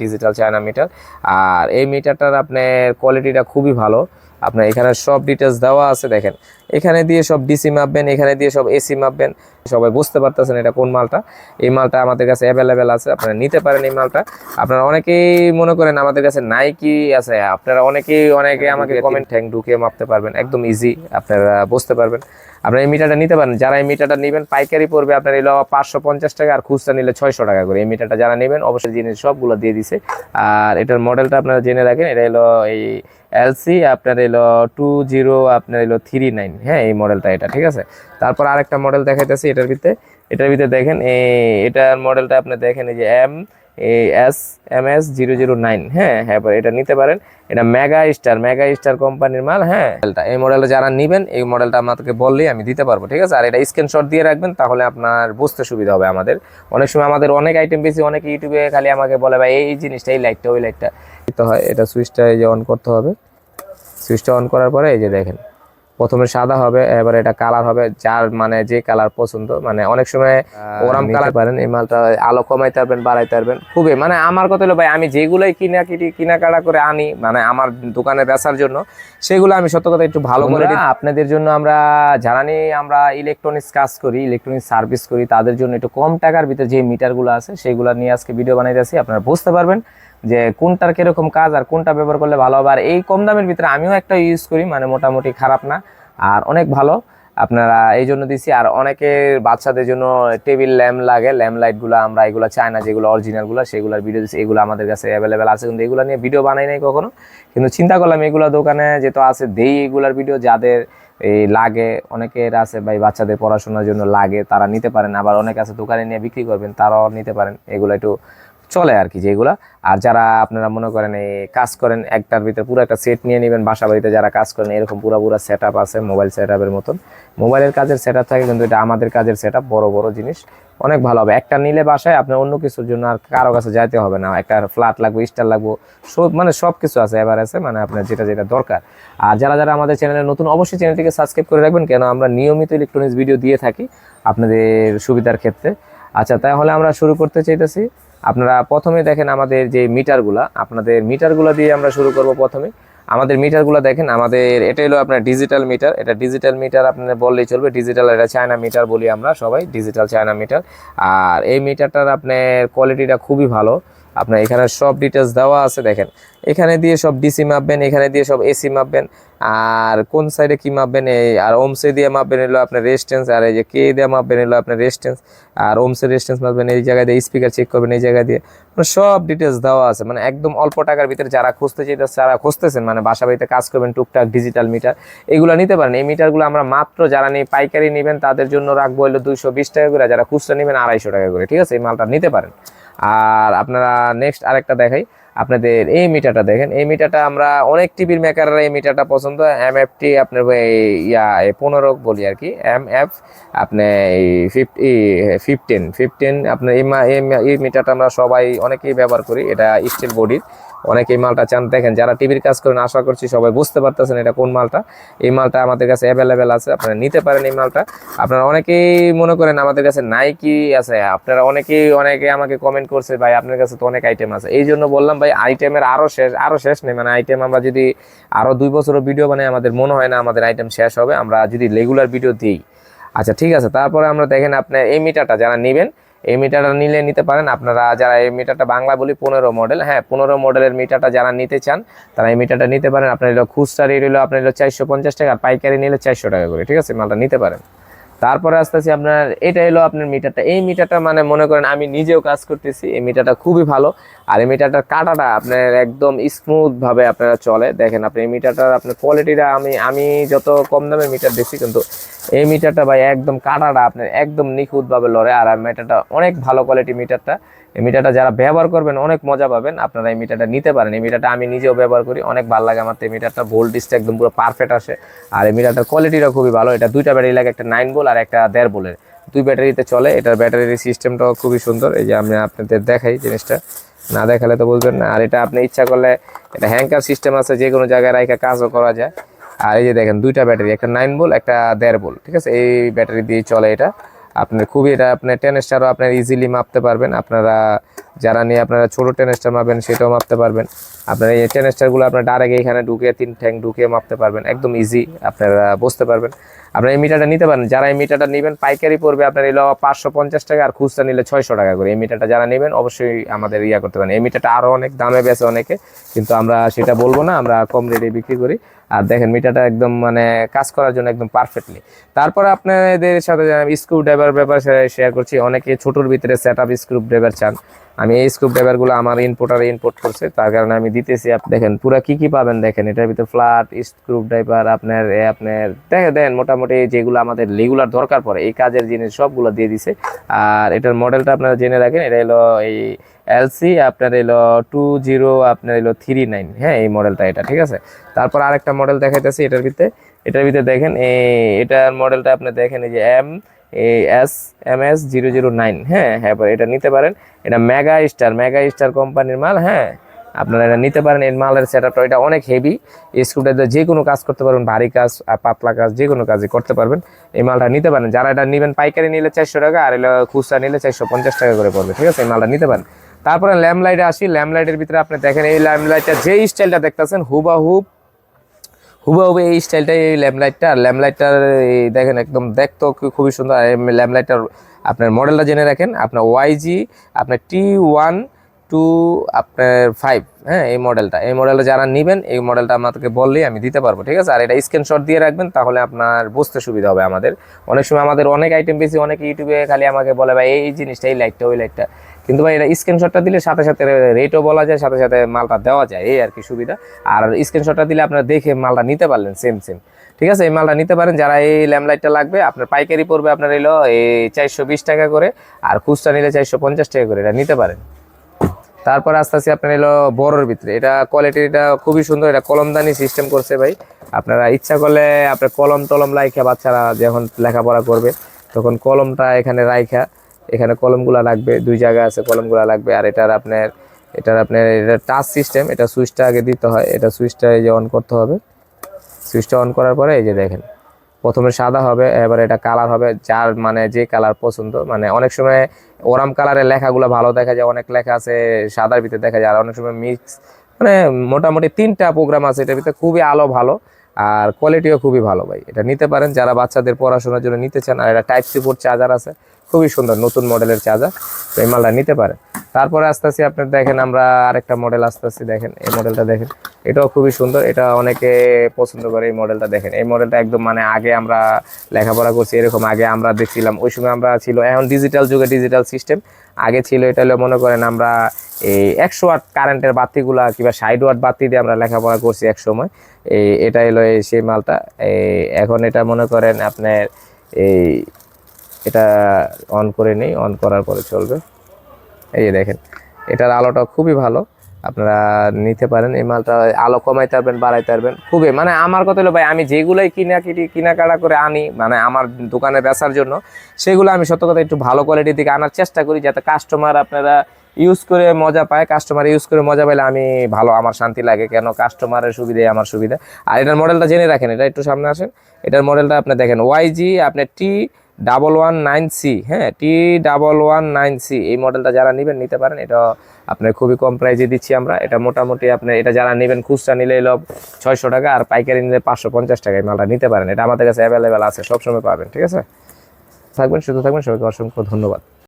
Digital China metre আর এই মিটারটার আপনার কোয়ালিটিটা খুবই ভালো। আপনার এখানে সব ডিটেলস দেওয়া আছে দেখেন। এখানে দিয়ে সব ডিসি মাপবেন এখানে দিয়ে সব এসি মাপবেন। সবাই বুঝতে পারতেছেন এটা কোন মালটা? এই মালটা আমাদের কাছে অ্যাভেলেবেল আছে আপনারা নিতে পারেন এই মালটা। আপনারা অনেকেই মনে করেন আমাদের কাছে নাইকি আছে আপনারা অনেকেই অনেকে আমাকে কমেন্ট ট্যাঙ্ক ঢুকিয়ে মাপতে পারবেন একদম ইজি আপনারা বুঝতে পারবেন। আপনারা এই মিটারটা নিতে পারেন যারা এই মিটারটা নেবেন পাইকারি পড়বে আপনার এলো পাঁচশো পঞ্চাশ টাকা আর খুচরা নিলে ছয়শো টাকা করে। এই মিটারটা যারা নেবেন অবশ্যই জিনিস সবগুলো দিয়ে দিছে। আর এটার মডেলটা আপনারা জেনে রাখেন এটা হলো এই এলসি আপনার এলো টু জিরো আপনার এলো থ্রি নাইন হ্যাঁ এই মডেলটা এটা, ঠিক আছে? তারপর আরেকটা মডেল দেখাইতেছি এটার ভিতরে। এটার ভিতরে দেখেন এটার মডেলটা আপনি দেখেন, এই যে M S M S zero zero nine হ্যাঁ হ্যাঁ এটা নিতে পারেন। এটা মেগা স্টার মেগা স্টার কোম্পানির মাল হ্যাঁ? এই মডেলটা যারা নেবেন, এই মডেলটা আপনাকে বললেই আমি দিতে পারব, ঠিক আছে? আর এটা স্ক্রিনশট দিয়ে রাখবেন, তাহলে আপনার বুঝতে সুবিধা হবে আমাদের। অনেক সময় আমাদের অনেক আইটেম বেশি, অনেক ইউটিউবে খালি আমাকে বলে, ভাই, এই জিনিসটা, এই লাইটটা ওই লাইটটা দিতে হয়, এটা সুইচটা এই যে অন করতে হবে। সুইচটা অন করার পরে এই যে দেখেন। প্রথমে সাদা হবে এবার এটা কালার হবে যার মানে যে কালার পছন্দ। মানে অনেক সময় ওরাম কালার পারেন এই মালটা আলো কমাইতে পারবেন বাড়াইতে পারবেন। খুবই মানে আমার কথা হলো ভাই আমি যেগুলোই কিনা কিটি কিনাকাটা করে আনি মানে আমার দোকানে বেচার জন্য সেগুলো আমি সত্য কথা একটু ভালো করে। আপনাদের জন্য আমরা যারা নিয়ে আমরা ইলেকট্রনিক্স কাজ করি ইলেকট্রনিক্স সার্ভিস করি তাদের জন্য একটু কম টাকার ভিতরে যে মিটারগুলো আছে সেগুলো নিয়ে আজকে ভিডিও বানাইতেছি। আপনারা বুঝতে পারবেন যে কোনটার কীরকম কাজ আর কোনটা ব্যবহার করলে ভালো হবে। আর এই কম দামের ভিতরে আমিও একটা ইউজ করি মানে মোটামুটি খারাপ না। আর অনেক ভালো। আপনারা এই জন্য দিছি। আর অনেকের বাচ্চাদের জন্য টেবিল, ল্যাম্প লাগে। ল্যাম্প লাইটগুলো আমরা এগুলো চাই না যেগুলো অরিজিনালগুলো সেগুলোর ভিডিও দিচ্ছি এগুলো আমাদের কাছে অ্যাভেলেবেল আছে। কিন্তু এগুলো নিয়ে ভিডিও বানাই নাই কখনো। কিন্তু চিন্তা করলাম, এগুলো দোকানে যেহেতু আছে, দেই এগুলার ভিডিও যাদের এই লাগে, অনেকের আছে ভাই, বাচ্চাদের পড়াশোনার জন্য লাগে, তারা নিতে পারেন। আবার অনেক আছে দোকানে নিয়ে বিক্রি করবেন, তারাও নিতে পারেন। এগুলো একটু চলে আর কি যেগুলা। আর যারা আপনারা মনে করেন এই কাজ করেন, একটার ভিতরে পুরো একটা সেট নিয়ে নেবেন বাসা বাড়িতে যারা কাজ করেন, এরকম পুরো পুরো সেট আছে মোবাইল সেট মতন। মোবাইলের কাজের সেট থাকে কিন্তু এটা আমাদের কাজের সেট বড় বড় জিনিস। অনেক ভালো হবে। একটা নিলে বাসায় আপনার অন্য কিছুর জন্য আর কারও কাছে যাইতে হবে না। একটা ফ্ল্যাট লাগবে স্টার লাগবো, সব মানে সব কিছু আছে এবার আছে মানে আপনার যেটা যেটা দরকার। আর যারা যারা আমাদের চ্যানেলে নতুন, অবশ্যই চ্যানেলটিকে সাবস্ক্রাইব করে রাখবেন। কেন? আমরা নিয়মিত ইলেকট্রনিক্স ভিডিও দিয়ে থাকি আপনাদের সুবিধার ক্ষেত্রে। আচ্ছা তাহলে আমরা শুরু করতে চাইতেছি। আপনারা প্রথমে দেখেন আমাদের যে মিটারগুলা, আপনাদের মিটারগুলা দিয়ে আমরা শুরু করব প্রথমে। আমাদের মিটারগুলো দেখেন, আমাদের এটা হলো আপনার ডিজিটাল মিটার এটা ডিজিটাল মিটার আপনার বললেই চলবে ডিজিটাল এটা চায়না মিটার বলি আমরা সবাই ডিজিটাল চায়না মিটার আর এই মিটারটার আপনার কোয়ালিটিটা খুবই ভালো। আপনার এখানে সব ডিটেলস দেওয়া আছে, দেখেন। এখানে দিয়ে সব ডিসি মাপবেন, এখানে দিয়ে সব এসি মাপবেন। আর কোন সাইডে কি মাপবেন? এই, আর ওমসে দিয়ে মাপবেন এলো আপনার রেস্টেন্স আর এই যে কে দিয়ে মাপবেন এলো আপনার রেস্টেন্স আর ওমসের রেস্টেন্স মাপবেন, এই জায়গায় দিয়ে স্পিকার চেক করবেন, এই জায়গায় দিয়ে। মানে সব ডিটেলস দেওয়া আছে মানে একদম অল্প টাকার ভিতরে যারা খুঁজতে চাইতেছে, যারা খুঁজতেছেন মানে বাসা বাড়িতে কাজ করবেন, টুকটাক ডিজিটাল মিটার এগুলো নিতে পারেন। এই মিটারগুলো আমরা মাত্র যারা নিয়ে পাইকারি নেবেন, তাদের জন্য রাখব হলো দুইশো বিশ টাকা করে যারা খুচরা নেবেন, আড়াইশো টাকা করে, ঠিক আছে? এই মালটা নিতে পারেন। আর আপনারা নেক্সট আরেকটা দেখাই। আপনাদের এই মিটারটা দেখেন। এই মিটারটা আমরা অনেক টিভির মেকাররা এই মিটারটা পছন্দ। এম এফ টি আপনার ইয়া পনেরো বলি আর কি। এম এফ আপনি এই ফিফটি ফিফটিন ফিফটিন আপনার এই মিটারটা আমরা সবাই অনেকেই ব্যবহার করি। এটা স্টিল বডির অনেকে এই মালটা চান। দেখেন, যারা টিভির কাজ করেন, আশা করছি সবাই বুঝতে পারতেছেন এটা কোন মালটা। এই মালটা আমাদের কাছে অ্যাভেলেবেল আছে, আপনারা নিতে পারেন এই মালটা। আপনারা অনেকেই মনে করেন আমাদের কাছে নাইকি আছে, আপনারা অনেকেই, অনেকে আমাকে কমেন্ট করছে, ভাই, আপনার কাছে তো অনেক আইটেম আছে। এই জন্য বললাম, ভাই আইটেমের আরও শেষ আরও শেষ নেই। মানে আইটেম আমরা যদি আরও দুই বছরও ভিডিও বানাই, আমাদের মনে হয় না আমাদের আইটেম শেষ হবে। আমরা যদি রেগুলার ভিডিও দিই। আচ্ছা ঠিক আছে, তারপরে আমরা দেখেন আপনার এই মিটারটা যারা নেবেন এই মিটারটা নিলে নিতে পারেন। আপনারা যারা এই মিটারটা বাংলা বলি পনেরো মডেল হ্যাঁ পনেরো মডেলের মিটারটা যারা নিতে চান, তারা এই মিটারটা নিতে পারেন। আপনার এলো খুচরা রেট হলো, আপনার এলো চারশো পঞ্চাশ টাকা পাইকারি নিলে চারশো টাকা করে, ঠিক আছে? মালটা নিতে পারেন। তারপরে আস্তে আস্তে আপনার, এটা এলো আপনার মিটারটা। এই মিটারটা মানে মনে করেন আমি নিজেও কাজ করতেছি, এই মিটারটা খুবই ভালো। আর এই মিটারটার কাটাটা আপনার একদম স্মুথ ভাবে আপনারা চলে। দেখেন আপনি এই মিটারটার আপনার কোয়ালিটিটা আমি আমি যত কম দামে মিটার দেখছি কিন্তু এই মিটারটা ভাই একদম কাটাটা আপনার একদম নিখুঁতভাবে লড়ে। আর মিটারটা অনেক ভালো কোয়ালিটি মিটারটা। এই মিটারটা যারা ব্যবহার করবেন, অনেক মজা পাবেন। আপনারা এই মিটারটা নিতে পারেন। এই মিটারটা আমি নিজেও ব্যবহার করি, অনেক ভালো লাগে আমার। এই মিটারটা ভোল্টেজটা একদম পুরো পারফেক্ট আসে। আর এই মিটারটার কোয়ালিটিটা খুবই ভালো। এটা দুইটা ব্যাটারি লাগে, একটা নাইন বল আর একটা দেড় বলের দুই ব্যাটারিতে চলে। এটার ব্যাটারির সিস্টেমটাও খুবই সুন্দর। এই যে আমি আপনাদের দেখাই জিনিসটা। না দেখালে তো বুঝবেন না। আর এটা আপনি ইচ্ছা করলে এটা হ্যাঙ্কার সিস্টেম আছে যে কোনো জায়গায় রাখা কাজও করা যায়। আর এই যে দেখেন, দুইটা ব্যাটারি একটা নাইন বল একটা দেড় বল ঠিক আছে? এই ব্যাটারি দিয়ে চলে এটা। আপনার খুবই এটা আপনার টেন স্টারও আপনার ইজিলি মাপতে পারবেন। আপনারা যারা নিয়ে আপনারা ছোটো টেন স্টার মাপবেন সেটাও মাপতে পারবেন। আপনার এই টেন স্টারগুলো আপনার ডাইরেক্ট এখানে ঢুকে, তিন ঠ্যাং ঢুকে মাপতে পারবেন। একদম ইজি আপনারা বুঝতে পারবেন। আপনারা এই মিটারটা নিতে পারেন। যারা এই মিটারটা নেবেন, পাইকারি পড়বে আপনার এলো পাঁচশো পঞ্চাশ টাকা আর খুচরা নিলে ছয়শো টাকা করে। এই মিটারটা যারা নেবেন, অবশ্যই আমাদের ইয়া করতে পারেন। এই মিটারটা আরও অনেক দামে বেছে অনেকে। কিন্তু আমরা সেটা বলব না, আমরা কম রেটে বিক্রি করি। আর দেখেন মিটারটা একদম মানে কাজ করার জন্য একদম পারফেক্টলি তারপরে আপনাদের সাথে স্ক্রু ড্রাইভার ব্যাপার শেয়ার করছি, অনেকে ছোটোর ভিতরে সেট আপ স্ক্রু ড্রাইভার চান। আমি এই স্ক্রু ড্রাইভারগুলো আমার ইনপোর্টার ইনপোর্ট করছে, তার কারণে আমি দিতেছি আপ- দেখেন, পুরা কি কি পাবেন দেখেন, এটার ভিতরে ফ্ল্যাট স্ক্রুপ ড্রাইভার আপনার আপনার দেখে দেন মোটামুটি যেগুলো আমাদের রেগুলার দরকার পড়ে, এই কাজের জিনিস সবগুলো দিয়ে দিছে। আর এটার মডেলটা আপনারা জেনে রাখেন, এটা হলো এই এলসি আপনার এলো টু জিরো আপনার এলো থ্রি নাইন হ্যাঁ এই মডেলটা এটা, ঠিক আছে? তারপর আরেকটা মডেল দেখাইতেছি এটার ভিতরে এটার ভিতরে দেখেন এটার মডেলটা আপনি দেখেন, এই যে M S M S zero zero nine হ্যাঁ হ্যাঁ এটা নিতে পারেন। এটা মেগা স্টার মেগা স্টার কোম্পানির মাল হ্যাঁ। আপনারা এটা নিতে পারেন, এই মালের সেট আপটা এটা অনেক হেভি স্ক্রুটা যে কোনো কাজ করতে পারবেন, ভারী কাজ আর পাতলা কাজ, যে কোনো কাজই করতে পারবেন। এই মালটা নিতে পারেন। যারা এটা নেবেন, পাইকারি নিলে চারশো টাকা, আর এলো খুচরা নিলে চারশো পঞ্চাশ টাকা করে পড়বে। ঠিক আছে, এই মালটা নিতে পারেন। তারপরে ল্যাম্প লাইটে আসি। ল্যাম্প লাইটের ভিতরে আপনি দেখেন, এই ল্যাম্প লাইটটা যে স্টাইলটা দেখতেছেন হুবাহুব হুবাহুব এই স্টাইলটাই এই ল্যাম্প লাইটটা আর ল্যাম্প লাইটটার এই দেখেন একদম দেখতেও খুবই সুন্দর। আর এই ল্যাম্প লাইটটার আপনার মডেলটা জেনে রাখেন, আপনার ওয়াইজি আপনার টি ওয়ান টু আপনার ফাইভ হ্যাঁ এই মডেলটা। এই মডেলটা যারা নেবেন, এই মডেলটা আমাকে বললেই আমি দিতে পারব, ঠিক আছে? আর এটা স্ক্রিনশট দিয়ে রাখবেন, তাহলে আপনার বুঝতে সুবিধা হবে আমাদের। অনেক সময় আমাদের অনেক আইটেম বেশি, অনেক ইউটিউবে খালি আমাকে বলে, ভাই, এই জিনিসটা, এই লাইটটা ওই লাইটটা কিন্তু ভাই, এটা স্ক্রিনশটটা দিলে সাথে সাথে রেটও বলা যায়, সাথে সাথে মালটা দেওয়া যায়, এই আর কি সুবিধা। আর স্ক্রিনশটটা দিলে আপনারা দেখে মালটা নিতে পারলেন সেম সেম ঠিক আছে? এই মালটা নিতে পারেন। যারা এই ল্যাম্পলাইটটা লাগবে, আপনার পাইকারি পড়বে আপনার এলো এই চারশো বিশ টাকা করে, আর খুচরা নিলে চারশো পঞ্চাশ টাকা করে, এটা নিতে পারেন। তারপর আস্তে আস্তে আপনার এলো বড়োর ভিতরে। এটা কোয়ালিটিটা খুবই সুন্দর, এটা কলমদানি সিস্টেম করছে ভাই। আপনারা ইচ্ছা করলে আপনার কলম টলম লাইখা বাচ্চারা যখন লেখাপড়া করবে, তখন কলমটা এখানে রাইখা। এখানে কলমগুলা লাগবে, দুই জায়গায় আছে কলমগুলা লাগবে। আর এটার আপনার এটার আপনার, এটা টাচ সিস্টেম এটা সুইচটা আগে দিতে হয়, এটা সুইচটা এই যে অন করতে হবে। সুইচটা অন করার পরে এই যে দেখেন, প্রথমে সাদা হবে, এবার এটা কালার হবে, যার মানে যে কালার পছন্দ। মানে অনেক সময় ওরাম কালারের লেখাগুলো ভালো দেখা যায়, অনেক লেখা আছে সাদার ভিতরে দেখা যায়, আর অনেক সময় মিক্স মানে মোটামুটি তিনটা প্রোগ্রাম আছে এটার ভিতরে খুবই আলো ভালো, আর কোয়ালিটিও খুবই ভালো ভাই। এটা নিতে পারেন, যারা বাচ্চাদের পড়াশোনার জন্য নিতে চান, আর এটা টাইপ সি পোর্ট চার্জার আছে খুবই সুন্দর, নতুন মডেলের চার্জার, তো এই মালটা নিতে পারে তারপরে আস্তে আস্তে আপনার, দেখেন আমরা আরেকটা মডেল আস্তে আস্তে দেখেন এই মডেলটা দেখেন। এটাও খুবই সুন্দর, এটা অনেকে পছন্দ করে এই মডেলটা দেখেন। এই মডেলটা একদম মানে আগে আমরা লেখাপড়া করছি, এরকম আগে আমরা দেখছিলাম। ওই সময় আমরা ছিল, এখন ডিজিটাল যুগে ডিজিটাল সিস্টেম আগে ছিল, এটা হলো মনে করেন আমরা এই একশো ওয়াট কারেন্টের বাতিগুলা কিংবা ষাট ওয়াট বাতি দিয়ে আমরা লেখাপড়া করছি এক সময়। এই এটা এই সেই মালটা। এই, এখন এটা মনে করেন আপনার এই এটা অন করে নেই অন করার পরে চলবে। এই যে দেখেন, এটার আলোটা খুবই ভালো। আপনারা নিতে পারেন, এই মালটা আলো কমাইতে পারবেন, বাড়াইতে পারবেন। খুবই মানে আমার কথা হলো ভাই, আমি যেগুলোই কিনা কিনি, কিনাকাটা করে আনি মানে আমার দোকানে বেচার জন্য, সেগুলো আমি সত্য কথা একটু ভালো কোয়ালিটির দিকে আনার চেষ্টা করি, যাতে কাস্টমার আপনারা ইউজ করে মজা পায়। কাস্টমার ইউজ করে মজা পাইলে আমি ভালো, আমার শান্তি লাগে, কেন কাস্টমারের সুবিধাই আমার সুবিধা। আর এটার মডেলটা জেনে রাখেন, এটা একটু সামনে আসেন। এটার মডেলটা আপনি দেখেন ওয়াইজি আপনার T double one nine C হ্যাঁ T double one nine C এই মডেলটা যারা নেবেন, নিতে পারেন। এটা আপনার খুবই কম প্রাইজে দিচ্ছি আমরা। এটা মোটামুটি আপনি এটা যারা নেবেন, খুচরা নিলে এলো ছয়শো টাকা, আর পাইকারি নিলে পাঁচশো পঞ্চাশ টাকা এই মালটা নিতে পারেন। এটা আমাদের কাছে অ্যাভেলেবেল আছে, সবসময় পাবেন, ঠিক আছে? থাকবেন শুধু থাকবেন, সবাইকে অসংখ্য ধন্যবাদ।